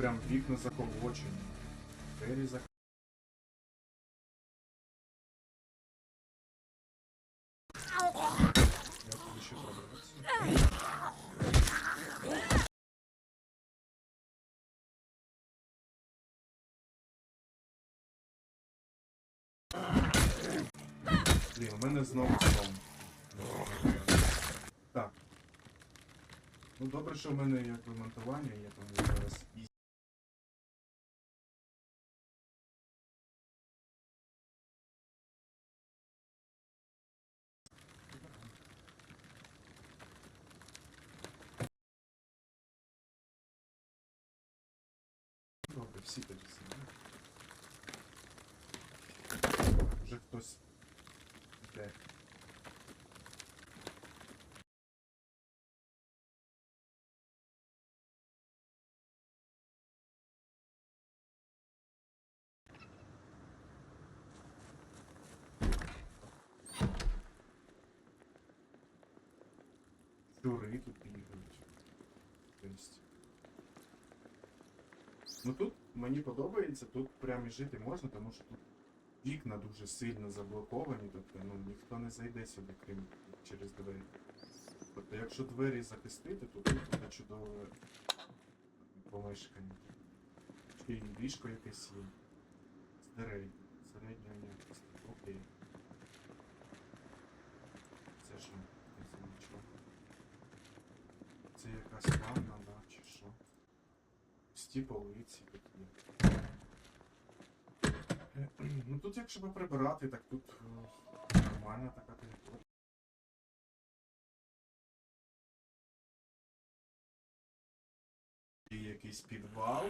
прям вікна заколочені. Двері зак... Я тобі ще пробиватися. Блін, у мене знову сон. Так. Ну добре, що в мене якби монтування є, тому я зараз і. Добре, всі тоді сидять. Вже хтось йде. Щури тут бігають. Тобто. Ну тут мені подобається, тут прям і жити можна, тому що тут вікна дуже сильно заблоковані, тобто ну, ніхто не зайде сюди, крім через двері. Тобто, якщо двері захистити, то тут буде чудове помешкання. Ще ліжко якесь є. З дверей. Середньої якості. Окей. Це що? Це нічого. Це якась що? Пусті полиці є. Ну тут якщо прибирати, так тут е, нормальна така територія. Якийсь підвал.